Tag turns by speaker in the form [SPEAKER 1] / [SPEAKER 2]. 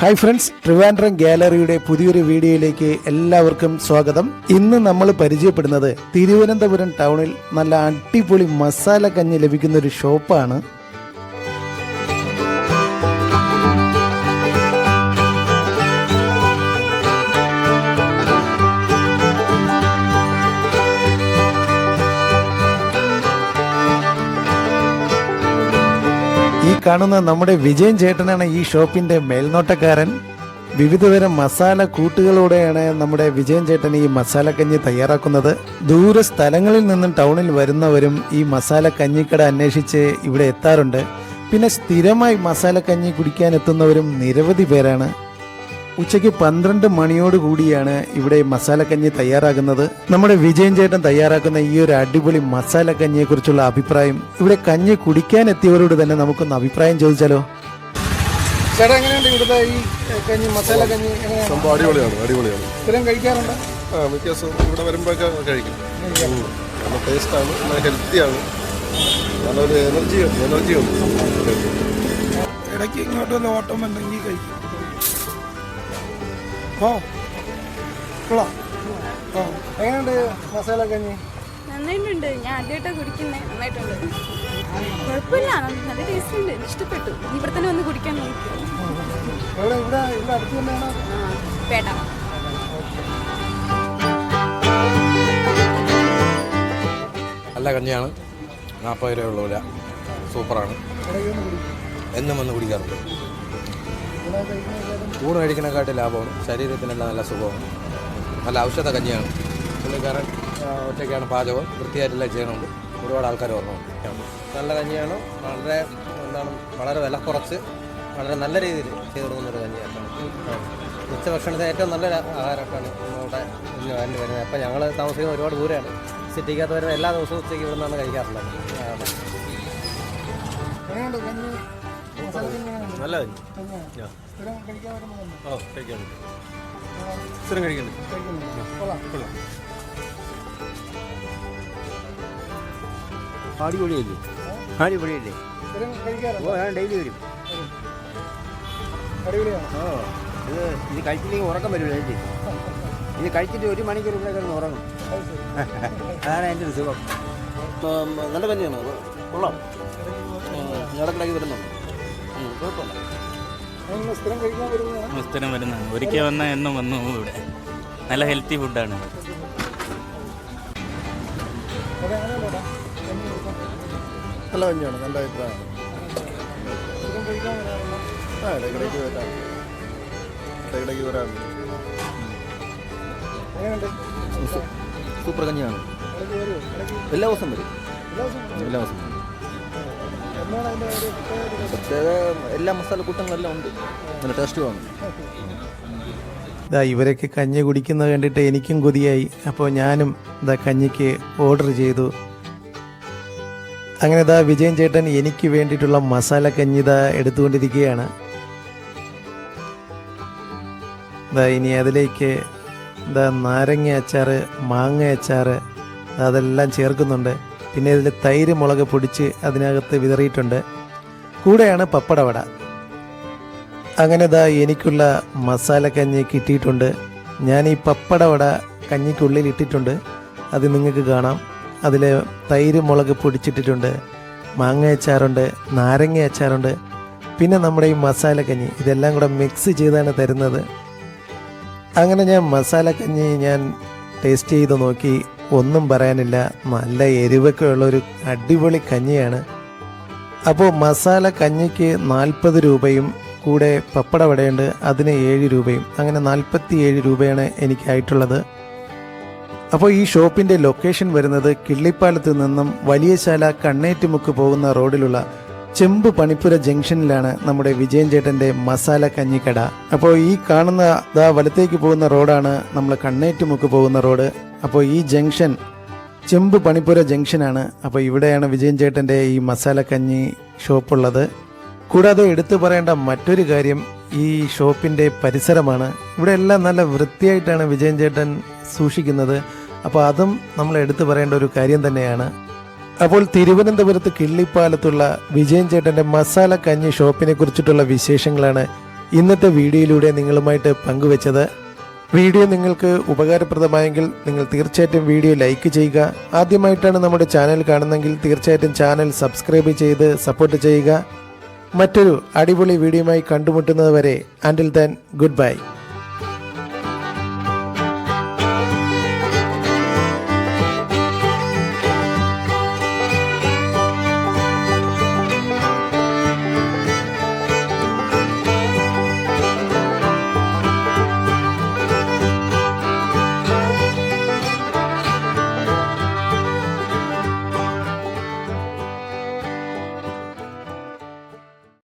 [SPEAKER 1] hi friends Trivandrum ഗാലറിയുടെ പുതിയൊരു വീഡിയോയിലേക്ക് എല്ലാവർക്കും സ്വാഗതം ഇന്ന് നമ്മൾ പരിചയപ്പെടുന്നത് തിരുവനന്തപുരം ടൗണിൽ നല്ല അടിപൊളി മസാല കഞ്ഞി ലഭിക്കുന്ന ഒരു ഷോപ്പാണ് കാണുന്ന നമ്മുടെ വിജയൻ ചേട്ടനാണ് ഈ ഷോപ്പിന്റെ മേൽനോട്ടക്കാരൻ വിവിധതരം മസാല കൂട്ടുകളോടെയാണ് നമ്മുടെ വിജയൻ ചേട്ടൻ ഈ മസാല കഞ്ഞി തയ്യാറാക്കുന്നത് ദൂര സ്ഥലങ്ങളിൽ നിന്നും ടൗണിൽ വരുന്നവരും ഈ മസാല കഞ്ഞിക്കട അന്വേഷിച്ച് ഇവിടെ എത്താറുണ്ട് പിന്നെ സ്ഥിരമായി മസാല കഞ്ഞി കുടിക്കാൻ എത്തുന്നവരും നിരവധി പേരാണ് ഉച്ചയ്ക്ക് പന്ത്രണ്ട് മണിയോട് കൂടിയാണ് ഇവിടെ മസാലക്കഞ്ഞി തയ്യാറാക്കുന്നത് നമ്മുടെ വിജയൻ ചേട്ടൻ തയ്യാറാക്കുന്ന ഈ ഒരു അടിപൊളി മസാലക്കഞ്ഞിയെക്കുറിച്ചുള്ള അഭിപ്രായം ഇവിടെ കഞ്ഞി കുടിക്കാൻ എത്തിയവരോട് തന്നെ നമുക്കൊന്ന് അഭിപ്രായം ചോദിച്ചാലോ
[SPEAKER 2] ചേട്ടാ എങ്ങനെയുണ്ട് ഇവിടുത്തെ ഈ കഞ്ഞി മസാല കഞ്ഞി
[SPEAKER 3] സംഭവം അടിപൊളിയാണ് അടിപൊളിയാണ്
[SPEAKER 2] സ്ഥിരം കഴിക്കാറുണ്ട്
[SPEAKER 3] ആ മിക്ക ദിവസവും ഇവിടെ വരുമ്പോഴൊക്കെ കഴിക്കും നല്ല ടേസ്റ്റാണ് നല്ല ഹെൽത്തിയാണ് നല്ലൊരു എനർജി എനർജിയുണ്ട്
[SPEAKER 2] ഇടയ്ക്ക് ഇങ്ങോട്ടൊന്ന് ഓട്ടം ഉണ്ടെങ്കിൽ കഴിക്കും ഓ കൊള്ളാം ഓ എങ്ങനെയുണ്ട് മസാല കഞ്ഞി
[SPEAKER 4] നന്നായിട്ടുണ്ട് ഞാൻ ആദ്യമായിട്ടാണ് കുടിക്കുന്നേ നന്നായിട്ടുണ്ട് കുഴപ്പമില്ല നല്ല ടേസ്റ്റ് ഉണ്ട് ഇഷ്ടപ്പെട്ടു ഇവിടെ തന്നെ വന്ന് കുടിക്കാൻ നോക്കി പേട്ട
[SPEAKER 3] നല്ല കഞ്ഞിയാണ് നാൽപ്പത് രൂപ ഉള്ളൂല സൂപ്പറാണ് എന്നും വന്ന് കുടിക്കാറുണ്ട് ഊണ് കഴിക്കണേക്കാട്ടും ലാഭമാണ് ശരീരത്തിനെല്ലാം നല്ല സുഖമാണ് നല്ല ഔഷധ കഞ്ഞിയാണ് പുള്ളിക്കാരൻ ഒറ്റയ്ക്കാണ് പാചകം വൃത്തിയായിട്ടെല്ലാം ചെയ്യണമുണ്ട് ഒരുപാട് ആൾക്കാർ ഓർമ്മ
[SPEAKER 5] നല്ല കഞ്ഞിയാണ് വളരെ എന്താണ് വളരെ വില കുറച്ച് വളരെ നല്ല രീതിയിൽ ചെയ്തു കൊടുക്കുന്നൊരു കഞ്ഞിയാണ് ഉച്ചഭക്ഷണത്തിന് ഏറ്റവും നല്ലൊരു ആഹാരമായിട്ടാണ് നമ്മുടെ വരുന്നത് അപ്പം ഞങ്ങൾ താമസിക്കുന്ന ഒരുപാട് ദൂരെയാണ് സിറ്റിക്കകത്ത് വരുന്ന എല്ലാ ദിവസവും ഉച്ചയ്ക്ക് ഇവിടെ നിന്നാണ് കഴിക്കാറുള്ളത്
[SPEAKER 3] നല്ല ഓ കഴിക്കാൻ സ്ഥിരം കഴിക്കുന്നുണ്ട്
[SPEAKER 2] കൊള്ളാം
[SPEAKER 6] അടിപൊളിയല്ലേ അടിപൊളിയല്ലേ ഓ ഞാൻ ഡെയിലി വരും ഓ ഇത് ഇത് കഴിച്ചില്ലെങ്കിൽ ഉറക്കം വരില്ല ചേച്ചി ഇത് കഴിച്ചിട്ട് ഒരു മണിക്കൂർ കിടന്ന് ഉറങ്ങും അതാണ് എൻ്റെ ഒരു സുഖം നല്ല കഞ്ഞിയാണ് കൊള്ളാം ഇടക്കിടയ്ക്ക് വരുന്നുണ്ട്
[SPEAKER 2] കുഴപ്പമില്ല
[SPEAKER 3] സ്ഥിരം വരുന്നതാണ് ഒരിക്കൽ വന്ന എന്നും വന്നു ഇവിടെ നല്ല ഹെൽത്തി ഫുഡാണ്
[SPEAKER 2] നല്ല കഞ്ഞിയാണ് നല്ല അഭിപ്രായമാണ്
[SPEAKER 6] സൂപ്പർ കഞ്ഞിയാണ് എല്ലാ ദിവസം വരും എല്ലാ ദിവസം പ്രത്യേക എല്ലാ മസാലക്കൂട്ടങ്ങളും എല്ലാം ഉണ്ട് നല്ല ടേസ്റ്റ് തോന്നും
[SPEAKER 1] ഇതാ ഇവരൊക്കെ കഞ്ഞി കുടിക്കുന്നത് കണ്ടിട്ട് എനിക്കും കൊതിയായി അപ്പോൾ ഞാനും ഇതാ കഞ്ഞിക്ക് ഓർഡർ ചെയ്തു അങ്ങനെ ഇതാ വിജയൻ ചേട്ടൻ എനിക്ക് വേണ്ടിയിട്ടുള്ള മസാല കഞ്ഞി ഇതാ എടുത്തുകൊണ്ടിരിക്കുകയാണ് ഇതാ ഇനി അതിലേക്ക് ഇതാ നാരങ്ങ അച്ചാറ് മാങ്ങ അച്ചാറ് അതെല്ലാം ചേർക്കുന്നുണ്ട് പിന്നെ ഇതിൽ തൈര് മുളക് പൊടിച്ച് അതിനകത്ത് വിതറിയിട്ടുണ്ട് കൂടെയാണ് പപ്പടവട അങ്ങനെ ദാ എനിക്കുള്ള മസാല കഞ്ഞി കിട്ടിയിട്ടുണ്ട് ഞാൻ ഈ പപ്പടവട കഞ്ഞിക്കുള്ളിൽ ഇട്ടിട്ടുണ്ട് അത് നിങ്ങൾക്ക് കാണാം അതിൽ തൈര് മുളക് പൊടിച്ചിട്ടിട്ടുണ്ട് മാങ്ങ അച്ചാറുണ്ട് നാരങ്ങ അച്ചാറുണ്ട് പിന്നെ നമ്മുടെ ഈ മസാല കഞ്ഞി ഇതെല്ലാം കൂടെ മിക്സ് ചെയ്താണ് തരുന്നത് അങ്ങനെ ഞാൻ മസാല കഞ്ഞി ഞാൻ ടേസ്റ്റ് ചെയ്ത് നോക്കി ഒന്നും പറയാനില്ല നല്ല എരിവൊക്കെ ഉള്ള ഒരു അടിപൊളി കഞ്ഞിയാണ് അപ്പോൾ മസാല കഞ്ഞിക്ക് നാൽപ്പത് രൂപയും കൂടെ പപ്പട വടയുണ്ട് അതിന് ഏഴ് രൂപയും അങ്ങനെ നാൽപ്പത്തി ഏഴ് രൂപയാണ് എനിക്കായിട്ടുള്ളത് അപ്പോൾ ഈ ഷോപ്പിൻ്റെ ലൊക്കേഷൻ വരുന്നത് കിള്ളിപ്പാലത്ത് നിന്നും വലിയശാല കണ്ണേറ്റുമുക്ക് പോകുന്ന റോഡിലുള്ള ചെമ്പ് പണിപ്പുര ജംഗ്ഷനിലാണ് നമ്മുടെ വിജയൻ ചേട്ടൻ്റെ മസാല കഞ്ഞിക്കട അപ്പോൾ ഈ കാണുന്ന വലത്തേക്ക് പോകുന്ന റോഡാണ് നമ്മൾ കണ്ണേറ്റുമുക്ക് പോകുന്ന റോഡ് അപ്പോൾ ഈ ജംഗ്ഷൻ ചെമ്പ് പണിപ്പുര ജംഗ്ഷനാണ് അപ്പോൾ ഇവിടെയാണ് വിജയൻ ചേട്ടൻ്റെ ഈ മസാലക്കഞ്ഞി ഷോപ്പുള്ളത് കൂടാതെ എടുത്തു പറയേണ്ട മറ്റൊരു കാര്യം ഈ ഷോപ്പിൻ്റെ പരിസരമാണ് ഇവിടെ എല്ലാം നല്ല വൃത്തിയായിട്ടാണ് വിജയൻ ചേട്ടൻ സൂക്ഷിക്കുന്നത് അപ്പോൾ അതും നമ്മൾ എടുത്തു പറയേണ്ട ഒരു കാര്യം തന്നെയാണ് അപ്പോൾ തിരുവനന്തപുരത്ത് കിള്ളിപ്പാലത്തുള്ള വിജയൻ ചേട്ടൻ്റെ മസാല കഞ്ഞി ഷോപ്പിനെ കുറിച്ചിട്ടുള്ള വിശേഷങ്ങളാണ് ഇന്നത്തെ വീഡിയോയിലൂടെ നിങ്ങളുമായിട്ട് പങ്കുവച്ചത് വീഡിയോ നിങ്ങൾക്ക് ഉപകാരപ്രദമായെങ്കിൽ നിങ്ങൾ തീർച്ചയായിട്ടും വീഡിയോ ലൈക്ക് ചെയ്യുക ആദ്യമായിട്ടാണ് നമ്മുടെ ചാനൽ കാണുന്നെങ്കിൽ തീർച്ചയായിട്ടും ചാനൽ സബ്സ്ക്രൈബ് ചെയ്ത് സപ്പോർട്ട് ചെയ്യുക മറ്റൊരു അടിപൊളി വീഡിയോയുമായി കണ്ടുമുട്ടുന്നത് വരെ ആൻഡിൽ ദൻ ഗുഡ് ബൈ